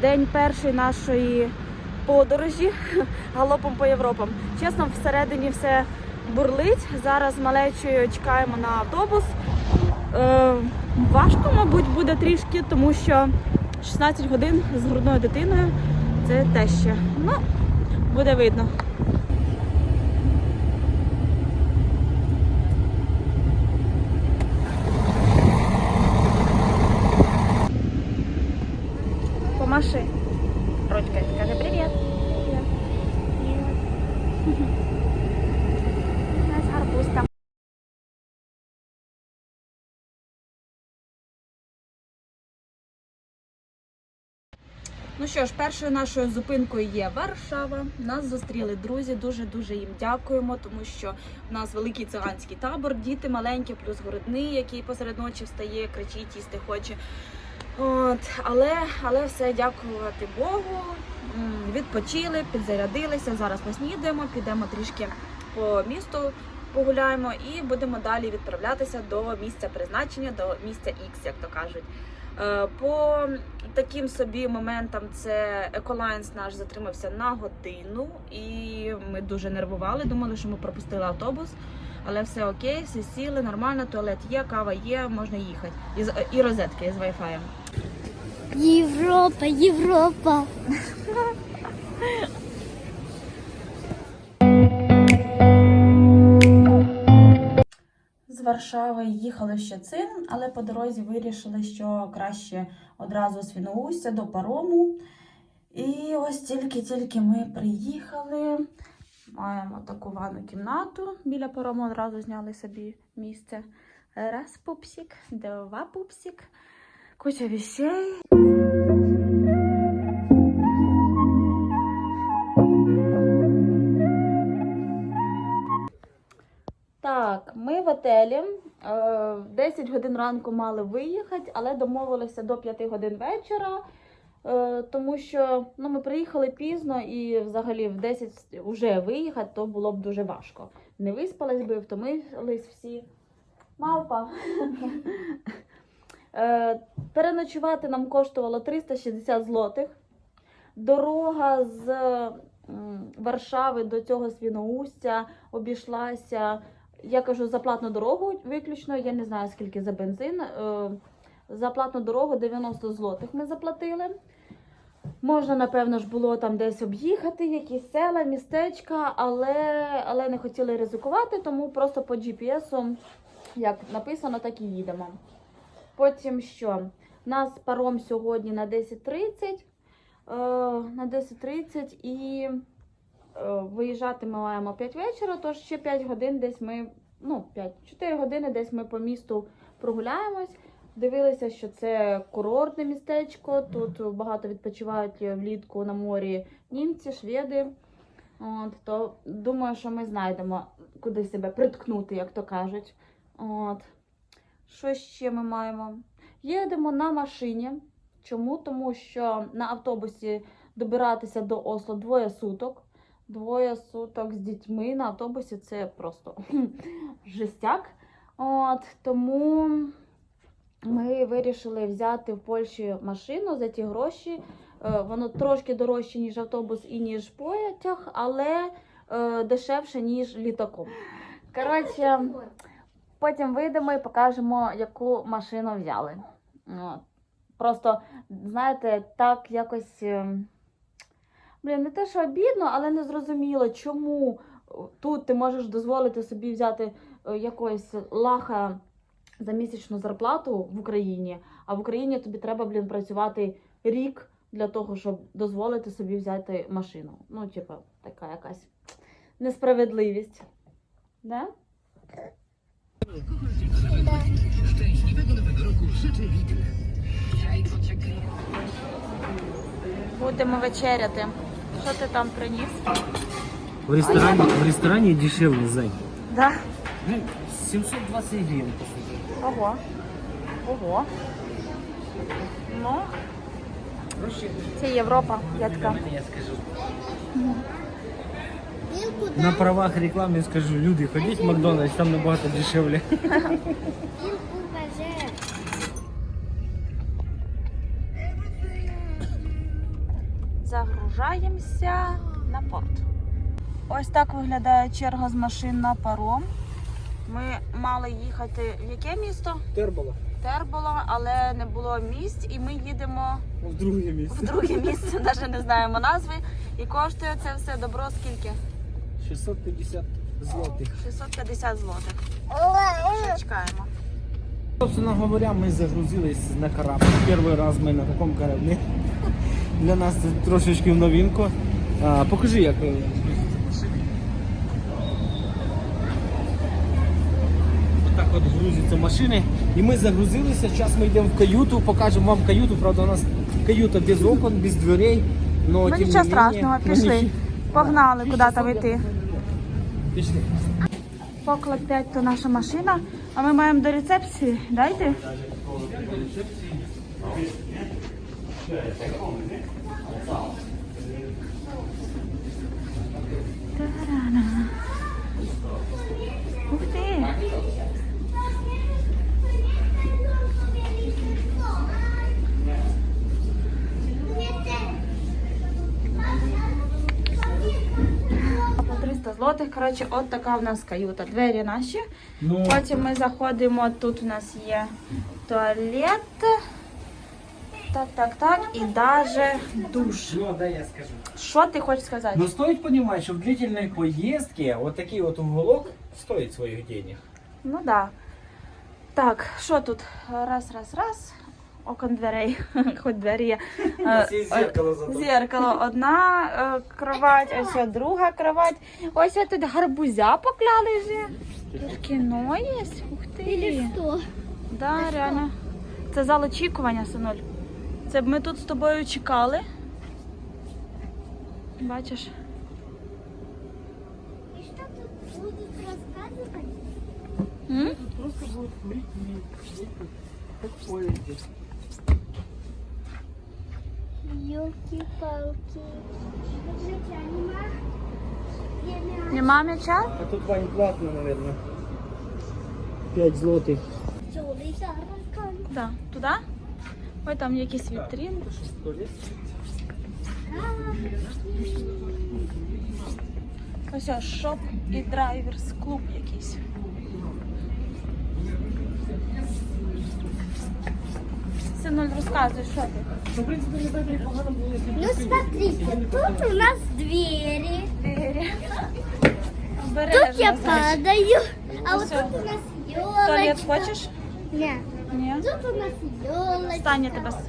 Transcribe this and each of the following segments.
день першої нашої подорожі галопом по Європам. Чесно, всередині все бурлить. Зараз малечою чекаємо на автобус. Е, важко, мабуть, буде трішки, тому що 16 годин з грудною дитиною це те ще. Ну, буде видно. Ну що ж, першою нашою зупинкою є Варшава. Нас зустріли друзі. Дуже дуже їм дякуємо, тому що в нас великий циганський табор, діти маленькі, плюс городний, який посеред ночі встає, кричить, їсти хоче. От, але, але все дякувати Богу. Відпочили, підзарядилися. Зараз поснідаємо, підемо трішки по місту, погуляємо і будемо далі відправлятися до місця призначення, до місця X, як то кажуть. Е, По таким собі моментам це Еколайнс наш затримався на годину, і ми дуже нервували. Думали, що ми пропустили автобус, але все окей, всі сіли, нормально, туалет є, кава є, можна їхати. І, і розетки з Wi-Fi. Європа, Європа. Варшави їхали в Щецин, але по дорозі вирішили, що краще одразу з Свіноустя до парому. І ось тільки-тільки ми приїхали. Маємо таку ванну кімнату біля парому, одразу зняли собі місце. Раз пупсик, два пупсик, куча вещей. Так, ми в отелі. Е, В 10 годин ранку мали виїхати, але домовилися до 5 годин вечора. Е, Тому що ну, ми приїхали пізно і взагалі в 10 вже виїхати, то було б дуже важко. Не виспались би, втомились всі. Мавпа. Е, Переночувати нам коштувало 360 злотих. Дорога з Варшави до цього Свіноустя обійшлася. Я кажу за платну дорогу виключно. Я не знаю скільки за бензин. Е, За платну дорогу 90 злотих ми заплатили. Можна, напевно ж, було там десь об'їхати, якісь села, містечка, але, але не хотіли ризикувати, тому просто по GPS, як написано, так і їдемо. Потім що? Нас паром сьогодні на 10.30. е, На 10.30 і виїжджати ми маємо 5 вечора, тож ще 5 годин десь ми, ну, 5, 4 години десь ми по місту прогуляємось. Дивилися, що це курортне містечко. Тут багато відпочивають влітку на морі німці, шведи. От, то думаю, що ми знайдемо, куди себе приткнути, як то кажуть. От. Що ще ми маємо? Їдемо на машині. Чому? Тому що на автобусі добиратися до Осло двоє суток. Двоє суток з дітьми на автобусі це просто жестяк. От, тому ми вирішили взяти в Польщі машину за ті гроші. Е, Воно трошки дорожче, ніж автобус і ніж потяг, але е, дешевше, ніж літаком. Коротше, потім вийдемо і покажемо, яку машину взяли. Просто, знаєте, так якось. Е, Блін, не те, що обідно, але не зрозуміло, чому тут ти можеш дозволити собі взяти е, якогось лаха за місячну зарплату в Україні, а в Україні тобі треба, блін, працювати рік для того, щоб дозволити собі взяти машину. Ну, типу, така якась несправедливість. Да? Будемо вечеряти. Що ти там приніс? В ресторане, в ресторане дешевле, Зай. Да? Ну, 720 гривен, по сути. Ого. Ого. Ну, це Європа, я така. Я скажу. Він куди? На правах реклами скажу, люди, ходіть в Макдональдс, там набагато дешевле. Загружаємося на порт. Ось так виглядає черга з машин на паром. Ми мали їхати в яке місто? Тербола. Тербола, але не було місць, і ми їдемо В друге в місце. друге місце, навіть не знаємо назви. І коштує це все добро скільки? 650 злотих. 650 злотих. Ще чекаємо. Собственно говоря, ми загрузились на корабль. Перший раз ми на такому кораблі. Для нас це трошечки в новинку. А, покажи, як. Отак от грузяться машини. І ми загрузилися. Зараз ми йдемо в каюту, покажемо вам каюту. Правда, у нас каюта без окон, без дверей. Ну нічого страшного, пішли. Погнали, куди там йти. Пішли. Поклад 5 то наша машина, а ми маємо до рецепції. Дайте. Ух ти! По 300 злотих. Коротше, от така в нас каюта. Двері наші. Ну, Потім ми заходимо, тут у нас є туалет. Так, так, так. І даже душ. ну, да, я скажу. Що ти хочеш сказати? Но стоит понимать, что в длительной поездке вот такие вот уголок стоит своих денег. Ну да. Так, що тут? Раз, раз, раз. Окон дверей. Хоч двері є. Е, Всі зеркало зато. Зеркало. Одна е, кровать, ось о друга кровать. Ось о тут гарбузя покляли вже. Тут кіно є. Ух ти. Что? Да, реально. Це зал очікування, синуль. Це б ми тут з тобою чекали. Бачиш? И что тут будут рассказывать? М? Просто будет летний, как в поезде. Елки-палки. Нема м'яча? А тут Вань платно, наверное. 5 злотых. Да. Туди? Ой, там якісь вітрини. Ось ось шоп і драйверс клуб якийсь. Синуль, розказуй, що ти? Ну, в принципе, не так непогано было, если бы Ну ты- смотрите, тут у нас двери. Двері. Тут я падаю. А вот Всё. тут у нас Туалет елочка. хочеш? Нет. Ні. Тут у нас елочка. Встань, я тебе. с-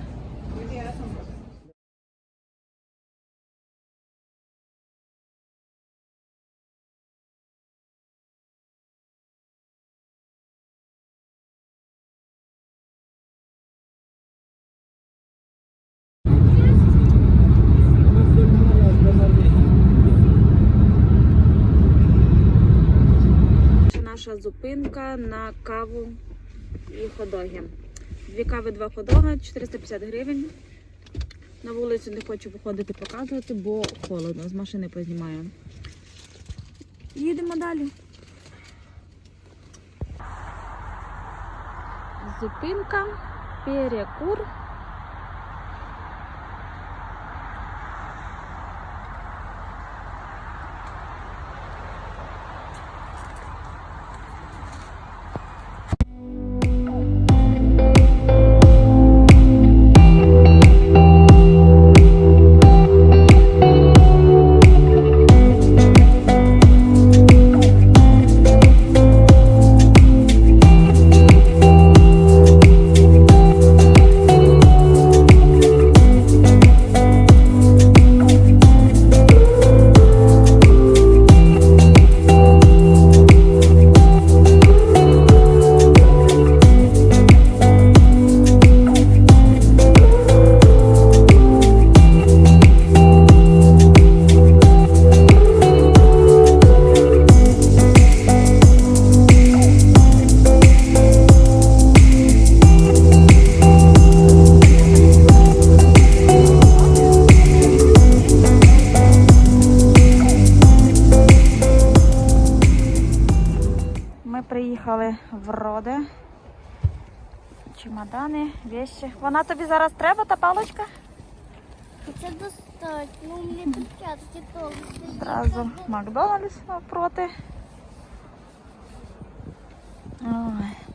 Наша зупинка на каву і ходоги. Дві кави, два ходога, 450 гривень. На вулицю не хочу виходити показувати, бо холодно. З машини познімаю. Їдемо далі. Зупинка, перекур. Ми приїхали в роде. Чемодани, вещи. Вона тобі зараз треба, та паличка Це достатньо, у мене перчатки толсті. Одразу Макдональдс навпроти. Ой.